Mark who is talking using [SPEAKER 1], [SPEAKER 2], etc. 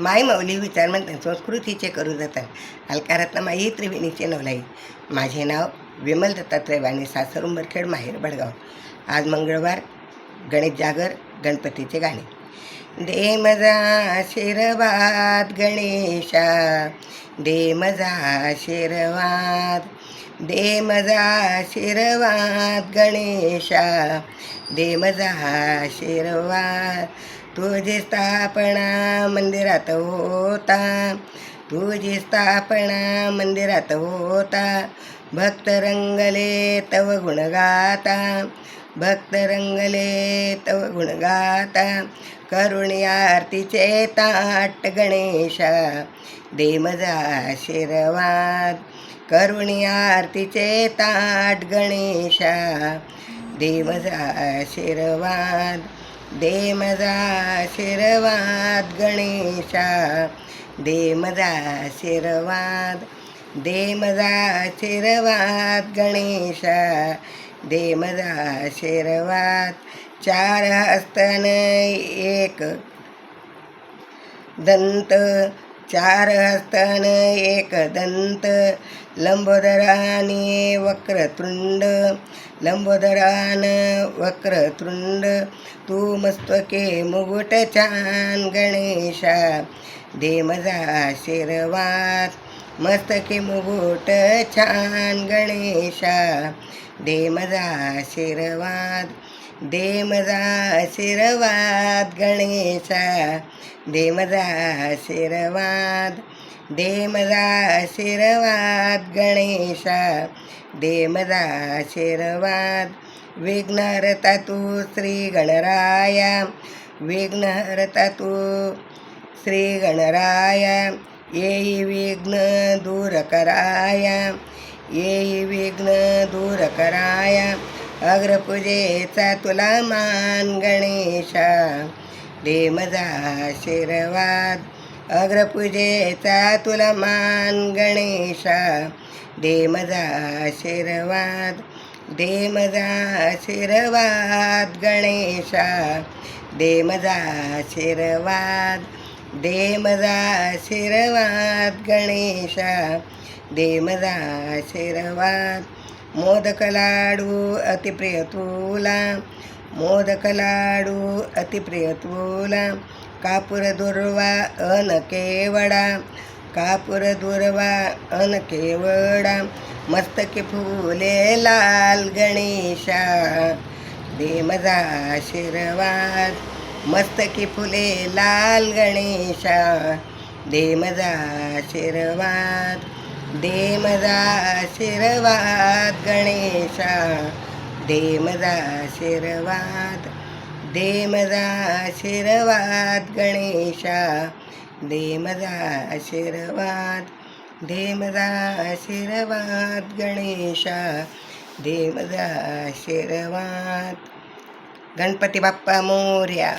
[SPEAKER 1] माई माऊली विचार म्हणतात संस्कृतीचे करू जतन. अलकारत्न माई त्रिवेणीचे नवलाई. माझे नाव विमल दत्तात्रय वाणी सासर उंबरखेड माहेर बडगाव. आज मंगळवार गणेश जागर गणपतीचे गाणे. दे मजा शिरवाद गणेशा. दे मजा शिरवाद दे मजा शिरवाद गणेशा. दे मजा शिरवाद तुझी स्थापना मंदिरात होता. तुझी स्थापना मंदिरात होता. भक्त रंगले तव गुण गाता. भक्त रंगले तव गुण गाता. करुणी आरतीचे ताट गणेशा. दे मजा आशीर्वाद करुणी आरतीचे ताट गणेशा. दे मजा आशीर्वाद दे मजा गणेशा देमजा शिरवाद देमजा शिरवाद गणेशा देमजा शिरवाद चार हस्तन एक दंत चार हस्तन एक दंत लंबोदराने वक्रतुंड लंबोदरान वक्रतुंड तू मस्तके मुगुट छान गणेशा देमजा शिरवात मस्तके मुगुट छान गणेशा देमजा मजा देमजा आशीर्वाद गणेशा देमजा आशीर्वाद आशीर्वाद गणेशा देमजा आशीर्वाद विघ्नहरता तू श्री गणराया विघ्नहरता तू श्री गणराया येई विघ्न दूर कराया येई विघ्न दूर कराया अग्रपूजेचा तुला मान गणेशा. देमजा आशीर्वाद. अग्रपूजेचा तुला मान गणेशा. देमजा आशीर्वाद. देमजा आशीर्वाद गणेशा. देमजा आशीर्वाद. देमजा आशीर्वाद गणेशा. देमजा आशीर्वाद. मोदक लाडू अतिप्रिय तुला. मोदक लाडू अतिप्रिय तुला. कापूर दुर्वा अन केवडा. कापूर दुर्वा अन केवडा. मस्तकी फुले लाल गणेशा. दे मजा आशीर्वाद मस्तकी फुले लाल गणेशा. दे मजा आशीर्वाद दे मजा आशीर्वाद गणेशा दे मजा आशीर्वाद दे मजा आशीर्वाद गणेशा दे मजा आशीर्वाद दे मजा आशीर्वाद गणेशा दे मजा आशीर्वाद गणपती बाप्पा मोर्या।